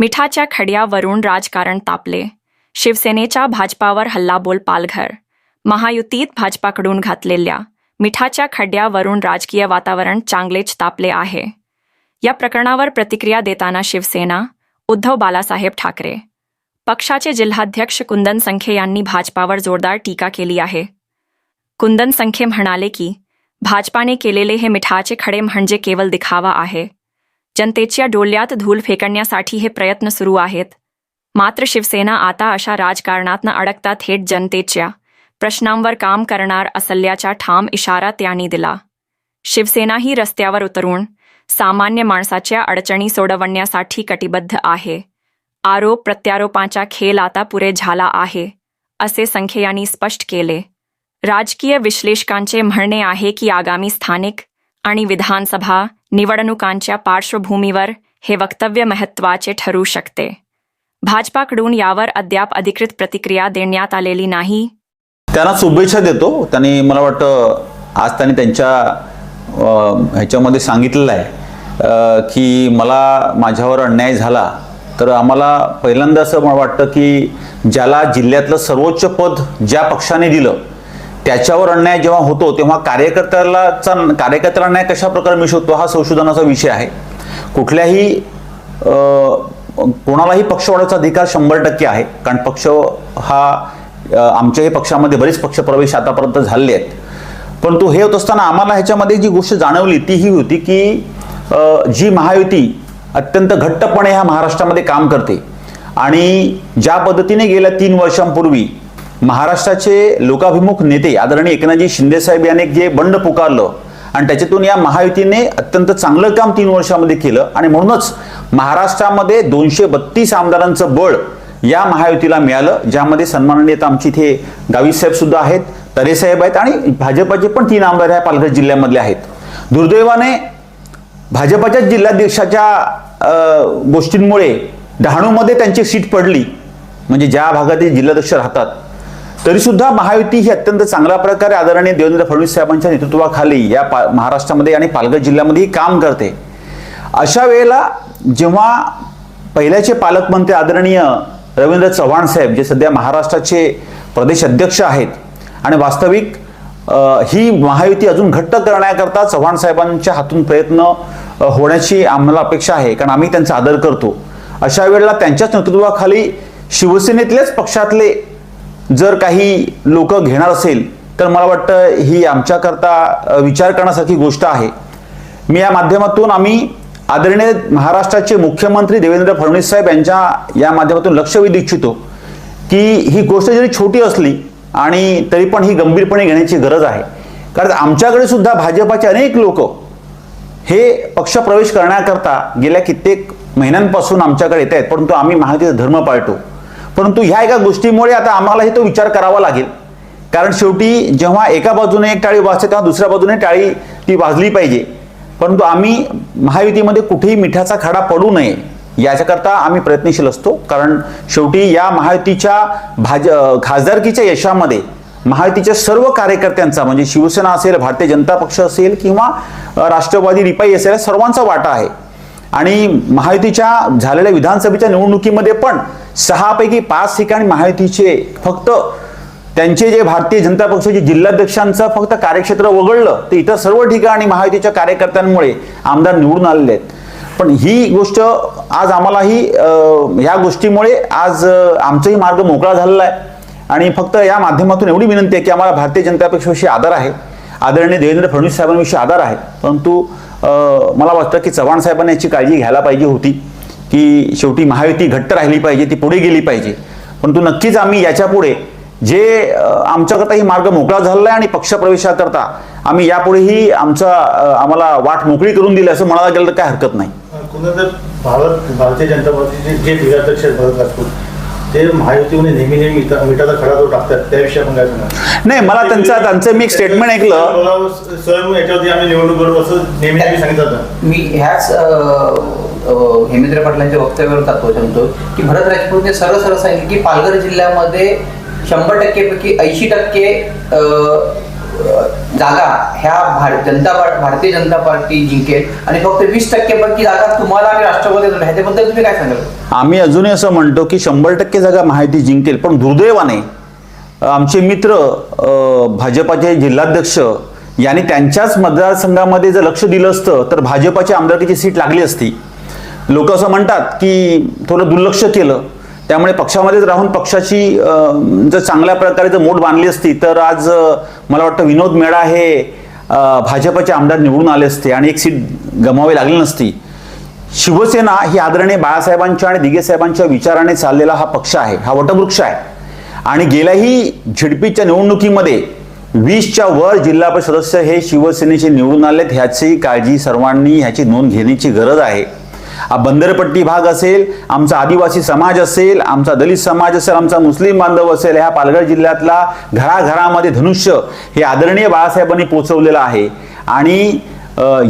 मिठाच्या खड्यावरून राजकारण तापले. शिवसेनेच्या भाजपावर हल्लाबोल पालघर. महायुतीत भाजपाकडून घातलेल्या मिठाच्या खड्ड्यावरून राजकीय वातावरण चांगलेच तापले आहे. या प्रकरणावर प्रतिक्रिया देताना शिवसेना उद्धव बालासाहेब ठाकरे. पक्षाचे जिल्हाध्यक्ष कुंदन संखे यांनी भाजपावर जोरदार टीका केली आहे. कुंदन संखे म्हणाले की भाजपाने केलेले हे मिठाचे खडे म्हणजे केवळ दिखावा आहे. जनतेच्या डोल्यात धूल फेकण्यासाठी हे प्रयत्न सुरू आहेत. मात्र शिवसेना आता अशा राजकारणात न अडकता थेट जनतेच्या प्रश्नांवर काम करणार असल्याचा ठाम इशारा त्यांनी दिला. शिवसेना ही रस्त्यावर उतरून सामान्य माणसाच्या अडचणी सोडवण्यासाठी कटिबद्ध आहे. आरोप प्रत्यारोपांचा खेळ आता पुरे झाला आहे असे संखे यांनी स्पष्ट केले. राजकीय विश्लेषकांचे म्हणणे आहे की आगामी स्थानिक आणि विधानसभा निवडणुकांच्या पार्श्वभूमीवर हे वक्तव्य महत्त्वाचे ठरू शकते. भाजपाकडून यावर अद्याप अधिकृत प्रतिक्रिया देण्यात आलेली नाही. त्यांना शुभेच्छा देतो. त्यांनी मला वाटतं आज त्यांनी त्यांच्या ह्याच्यामध्ये सांगितलेलं आहे की मला माझ्यावर अन्याय झाला तर आम्हाला पहिल्यांदा असं मला वाटतं की ज्याला जिल्ह्यातलं सर्वोच्च पद ज्या पक्षाने दिलं त्याच्यावर अन्याय जेव्हा होतो तेव्हा कार्यकर्त्याला कार्यकर्त्याला अन्याय कशा प्रकारे मिळू शकतो हा संशोधनाचा विषय आहे. कुठल्याही कोणालाही पक्ष वाढवायचा अधिकार शंभर टक्के आहे. कारण पक्ष हा आमच्याही पक्षामध्ये बरेच पक्ष प्रवेश आतापर्यंत झाले आहेत. परंतु हे होत असताना आम्हाला ह्याच्यामध्ये जी गोष्ट जाणवली ती ही होती की जी महायुती अत्यंत घट्टपणे ह्या महाराष्ट्रामध्ये काम करते. आणि ज्या पद्धतीने गेल्या तीन वर्षांपूर्वी महाराष्ट्राचे लोकाभिमुख नेते आदरणीय एकनाथजी शिंदेसाहेब यांनी जे बंड पुकारलं आणि त्याच्यातून या महायुतीने अत्यंत चांगलं काम तीन वर्षामध्ये केलं आणि म्हणूनच महाराष्ट्रामध्ये दोनशे बत्तीस आमदारांचं बळ या महायुतीला मिळालं ज्यामध्ये सन्माननीय आमची इथे गावी साहेब सुद्धा आहेत तरे साहेब आहेत आणि भाजपाचे पण तीन आमदार ह्या पालघर जिल्ह्यामधले आहेत. दुर्दैवाने भाजपाच्या जिल्हाध्यक्षाच्या गोष्टींमुळे डहाणूमध्ये त्यांची सीट पडली. म्हणजे ज्या भागात जिल्हाध्यक्ष राहतात तरी सुद्धा महायुती ही अत्यंत चांगल्या प्रकारे आदरणीय देवेंद्र फडणवीस साहेबांच्या नेतृत्वाखाली या पा महाराष्ट्रामध्ये आणि पालघर जिल्ह्यामध्येही काम करते. अशा वेळेला जेव्हा पहिल्याचे पालकमंत्री आदरणीय रवींद्र चव्हाण साहेब जे सध्या महाराष्ट्राचे प्रदेश अध्यक्ष आहेत आणि वास्तविक ही महायुती अजून घट्ट करण्याकरता चव्हाण साहेबांच्या हातून प्रयत्न होण्याची आम्हाला अपेक्षा आहे कारण आम्ही त्यांचा आदर करतो. अशा वेळेला त्यांच्याच नेतृत्वाखाली शिवसेनेतलेच पक्षातले जर काही लोक घेणार असेल तर मला वाटतं ही आमच्याकरता विचार करण्यासारखी गोष्ट आहे. मी या माध्यमातून आम्ही आदरणीय महाराष्ट्राचे मुख्यमंत्री देवेंद्र फडणवीस साहेब यांच्या या माध्यमातून लक्ष वेधू इच्छितो की ही गोष्ट जरी छोटी असली आणि तरी पण ही गंभीरपणे घेण्याची गरज आहे. कारण आमच्याकडे सुद्धा भाजपाचे अनेक लोक हे पक्ष प्रवेश करण्याकरता गेल्या कित्येक महिन्यांपासून आमच्याकडे येत आहेत परंतु आम्ही महायुतीचा धर्म पाळतो. परंतु ह्या एका गोष्टीमुळे आता आम्हालाही तो विचार करावा लागेल. कारण शेवटी जेव्हा एका बाजूने एक टाळी वाजते तेव्हा दुसऱ्या बाजूने टाळी ती वाजली पाहिजे. परंतु आम्ही महायुतीमध्ये कुठेही मिठाचा खडा पडू नये याच्याकरता आम्ही प्रयत्नशील असतो. कारण शेवटी या महायुतीच्या भाज खासदारकीच्या यशामध्ये महायुतीच्या सर्व कार्यकर्त्यांचा म्हणजे शिवसेना असेल भारतीय जनता पक्ष असेल किंवा राष्ट्रवादी रिपाई असेल सर्वांचा वाटा आहे. आणि महायुतीच्या झालेल्या विधानसभेच्या निवडणुकीमध्ये पण सहापैकी पाच ठिकाणी महायुतीचे फक्त त्यांचे जे भारतीय जनता पक्षाचे जिल्हाध्यक्षांचं फक्त कार्यक्षेत्र वगळलं तर इतर सर्व ठिकाणी महायुतीच्या कार्यकर्त्यांमुळे आमदार निवडून आलेले आहेत. पण ही गोष्ट आज आम्हालाही ह्या गोष्टीमुळे आज आमचाही मार्ग मोकळा झालेला आहे. आणि फक्त या माध्यमातून एवढी विनंती आहे की आम्हाला भारतीय जनता पक्षाविषयी आदर आहे. आदरणीय देवेंद्र फडणवीस साहेबांविषयी आदर आहे. परंतु मला वाटतं की चव्हाण साहेबांनी याची काळजी घ्यायला पाहिजे होती. की शेवटी महायुती घट्ट राहिली पाहिजे ती पुढे गेली पाहिजे. परंतु नक्कीच आम्ही याच्यापुढे जे अ, आमच्याकरता ही मार्ग मोकळा झालेला आहे आणि पक्षप्रवेशाकरता आम्ही यापुढेही आमचा आम्हाला वाट मोकळी करून दिली असं म्हणायला गेलं तर काय हरकत नाही. भारत भारतीय जनता पार्टीचे जे जिल्हाध्यक्ष आहेत भरत राजपूत ते महायुतीमध्ये नेहमी नेहमी मिठा- मिठाचा खडा जो टाकतात त्याविषयी आपण काय सांगणार? नाही मला त्यांचा त्यांचं मी एक स्टेटमेंट ऐकलं. स्वयं याच्यावरती आम्ही निवडणूक करू असं नेहमी नेहमी सांगितलं जातं. मी ह्याच हेमेंद्र पाटलांच्या वक्तव्यावर तत्व सांगतो की भरत राजपूतने सरळ सरळ सांगितलं की पालघर जिल्ह्यामध्ये शंभर टक्केपैकी ऐंशी टक्के जागा ह्या भार- जनता भारतीय जनता पार्टी जिंकेल आणि फक्त वीस टक्केपैकी जागा तुम्हाला आम्ही राष्ट्रवादी ह्याच्याबद्दल तुम्ही काय सांगाल? आम्ही अजूनही असं म्हणतो की शंभर टक्के जागा माहिती जिंकेल पण दुर्दैवाने आमचे मित्र भाजपाचे जिल्हाध्यक्ष यांनी त्यांच्याच मतदारसंघामध्ये जर लक्ष दिलं असतं तर भाजपाची आमदारकीची सीट लागली असती. लोक असं म्हणतात की थोडं दुर्लक्ष केलं. त्यामुळे पक्षामध्येच राहून पक्षाची जर चांगल्या प्रकारे जर मोठ बांधली असती तर आज मला वाटतं विनोद मेळा हे भाजपचे आमदार निवडून आले असते आणि एक सीट गमावी लागली नसती. शिवसेना ही आदरणीय बाळासाहेबांच्या आणि दिगे साहेबांच्या विचाराने चाललेला हा पक्ष आहे हा वटवृक्ष आहे. आणि गेल्याही झिडपीच्या निवडणुकीमध्ये वीसच्या वर जिल्हा परिषद सदस्य हे शिवसेनेचे निवडून आलेत ह्याची काळजी सर्वांनी ह्याची नोंद घेण्याची गरज आहे. हा बंदरपट्टी भाग असेल आमचा आदिवासी समाज असेल आमचा दलित समाज असेल आमचा मुस्लिम बांधव असेल ह्या पालघर जिल्ह्यातला घराघरामध्ये धनुष्य हे आदरणीय बाळासाहेबांनी पोचवलेलं आहे. आणि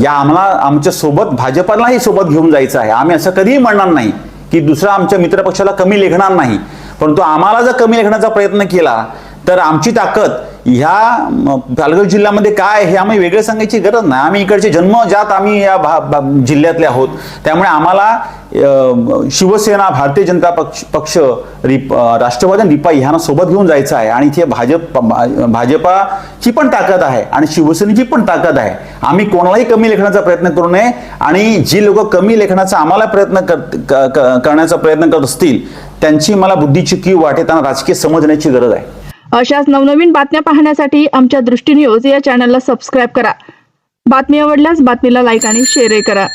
या आम्हाला आमच्यासोबत भाजपालाही सोबत घेऊन जायचं आहे. आम्ही असं कधीही म्हणणार नाही की दुसरा आमच्या मित्रपक्षाला कमी लेखणार नाही. परंतु आम्हाला जर कमी लेखण्याचा प्रयत्न केला तर आमची ताकद ह्या पालघर जिल्ह्यामध्ये काय हे आम्ही वेगळं सांगायची गरज नाही. आम्ही इकडचे जन्मजात आम्ही या भा, भा, जिल्ह्यातले आहोत. त्यामुळे आम्हाला शिवसेना भारतीय जनता पक्ष पक्ष रिप राष्ट्रवादी आणि रिपा ह्यांना सोबत घेऊन जायचं आहे. आणि इथे भाजप भा- भाजपाची पण ताकद आहे आणि शिवसेनेची पण ताकद आहे. आम्ही कोणालाही कमी लेखण्याचा प्रयत्न करू नये आणि जी लोक कमी लेखण्याचा आम्हाला प्रयत्न कर, क- क- करण्याचा प्रयत्न करत असतील त्यांची मला बुद्धीची कीव वाटेताना राजकीय समजण्याची गरज आहे. अशाच नवनवीन बातम्या पाहण्यासाठी आमच्या दृष्टी न्यूज या चॅनलला सबस्क्राईब करा. बातमी आवडल्यास बातमीला लाईक आणि शेअरही करा.